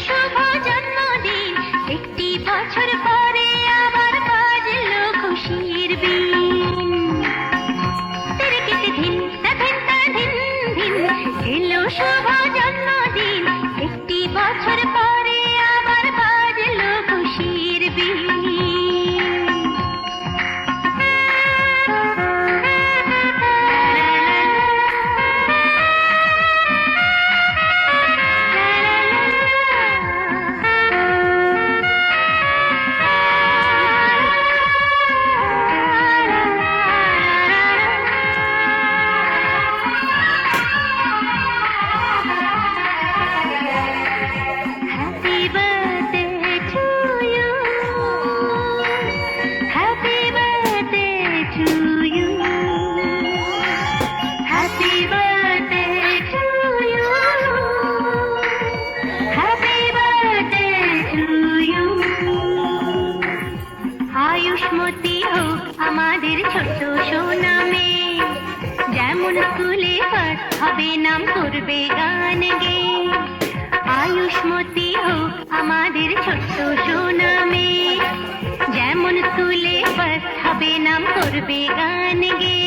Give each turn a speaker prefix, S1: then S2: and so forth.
S1: 是他。খুশমতি হোক আমাদের ছোট্ট সোনামে যেমন স্কুলে পাঠ হবে নাম করবে গান গে। আয়ুষ্মতি হোক আমাদের ছোট্ট সোনামে যেমন স্কুলে পাঠ হবে নাম করবে গান গে।